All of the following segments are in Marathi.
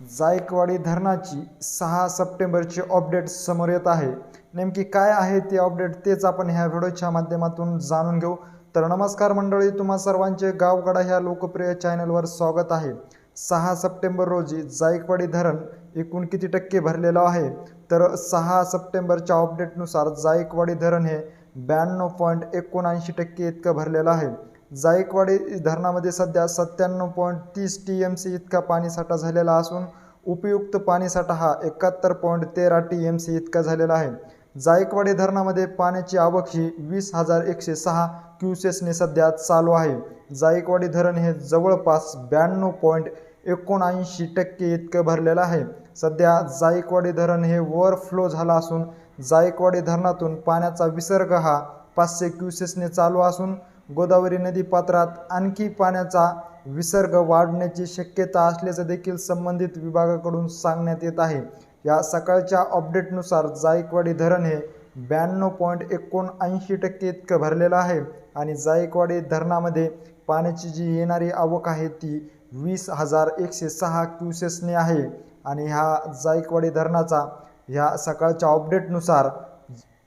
जायकवाडी धरणाची सहा सप्टेंबरची अपडेट समोर येत आहे. नेमकी काय आहे ती अपडेट तेच आपण ह्या व्हिडिओच्या माध्यमातून जाणून घेऊ. तर नमस्कार मंडळी तुम्हा सर्वांचे गावगडा ह्या लोकप्रिय चॅनलवर स्वागत आहे. सहा सप्टेंबर रोजी जायकवाडी धरण एकूण किती टक्के भरलेलं आहे? तर सहा सप्टेंबरच्या अपडेटनुसार जायकवाडी धरण हे ब्याण्णव पॉईंट एकोणऐंशी टक्के इतकं भरलेलं आहे. जायकवाडी धरणामध्ये सध्या सत्त्याण्णव पॉईंट तीस टी एम सी इतका पाणीसाठा झालेला असून उपयुक्त पाणीसाठा हा एकाहत्तर पॉईंट तेरा टी एम सी इतका झालेला आहे. जायकवाडी धरणामध्ये पाण्याची आवक ही वीस हजार एकशे सहा क्युसेसने सध्या चालू आहे. जायकवाडी धरण हे जवळपास ब्याण्णव पॉईंट एकोणऐंशी टक्के इतकं भरलेलं आहे. सध्या जायकवाडी धरण हे ओव्हरफ्लो झाला असून जायकवाडी धरणातून पाण्याचा विसर्ग हा पाचशे क्युसेसने चालू असून गोदावरी नदी पात्रात आणखी पाण्याचा विसर्ग वाढण्याची शक्यता असल्याचं देखील संबंधित विभागाकडून सांगण्यात येत आहे. या सकाळच्या अपडेटनुसार जायकवाडी धरण हे ब्याण्णव पॉईंट एकोणऐंशी टक्के इतकं भरलेलं आहे आणि जायकवाडी धरणामध्ये पाण्याची जी येणारी आवक आहे ती वीस हजार एकशे सहा क्युसेसने आहे. आणि ह्या जायकवाडी धरणाचा ह्या सकाळच्या अपडेटनुसार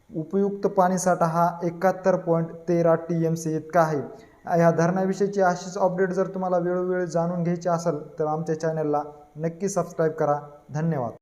उपयुक्त पाणीसाठा हा एकाहत्तर पॉईंट तेरा टी एम सी इतका आहे. ह्या धरणाविषयीची अशीच अपडेट जर तुम्हाला वेळोवेळी जाणून घ्यायची असेल तर आमच्या चॅनलला नक्की सबस्क्राईब करा. धन्यवाद.